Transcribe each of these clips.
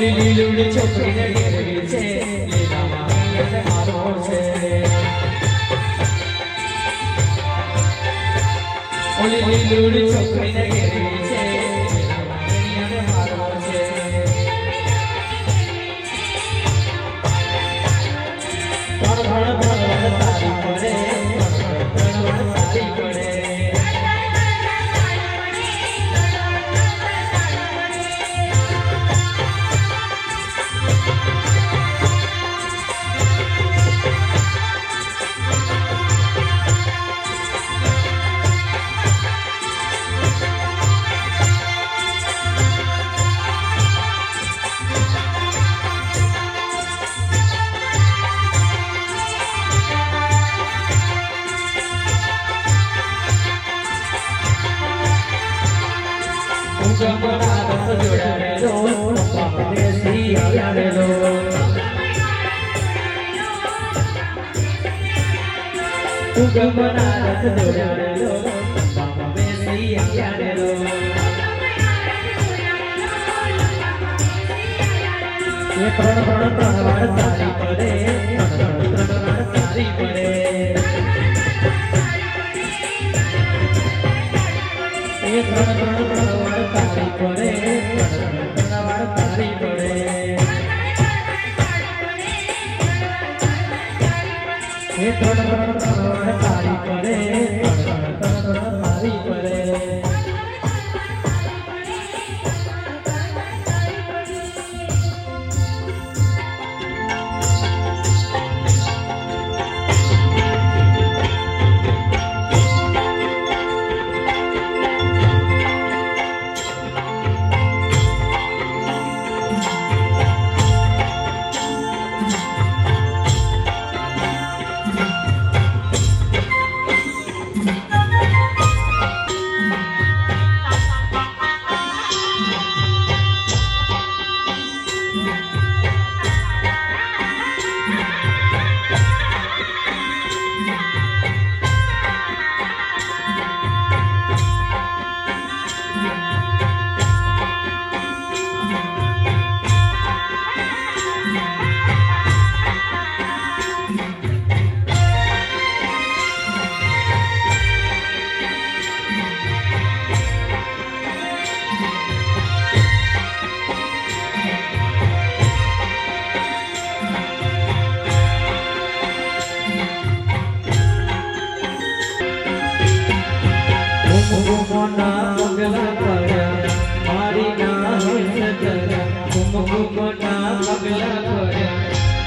ઓલી લીલુડી છોકરીને ઘેરવી છે લીલામાં યાદ મારો છે ઓલી લીલુડી છોકરીને ઘેરવી ઉગમના રથ જોડાડેલો બાપા બેસી આવ્યાડેલો એ ત્રણ ત્રણ ત્રણ વાર તારી પડે ત્રણ ત્રણ વાર તારી પડે એ ત્રણ ત્રણ તારી પડે કુમકુમના પગલા પડ્યા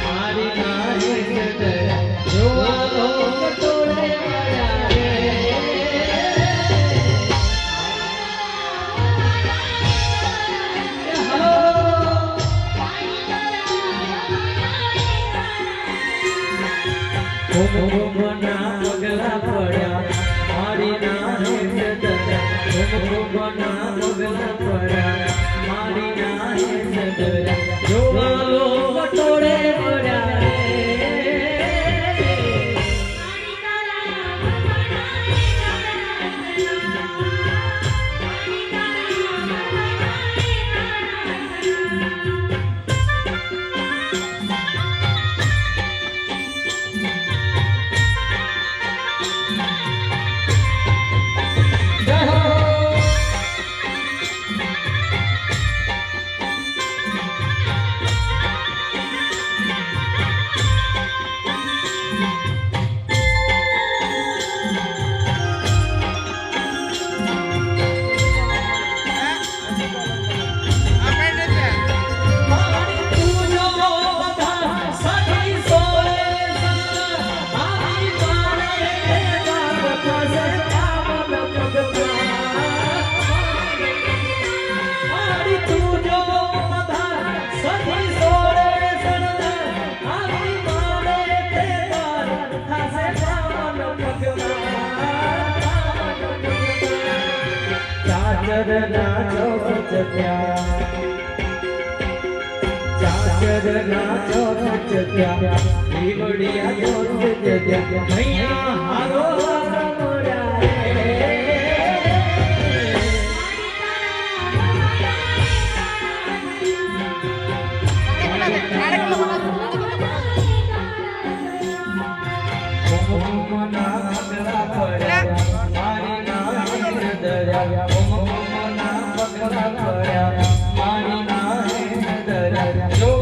મારી નાહી સજરા જોવા લોક તોડે એ પગલા પડ્યા મારી નાહી સજરા ચાચર ના ચોક ત્યાં ચાચર ના ચોક ત્યાં દીવડિયા ચોક ત્યાં મૈયા Amen.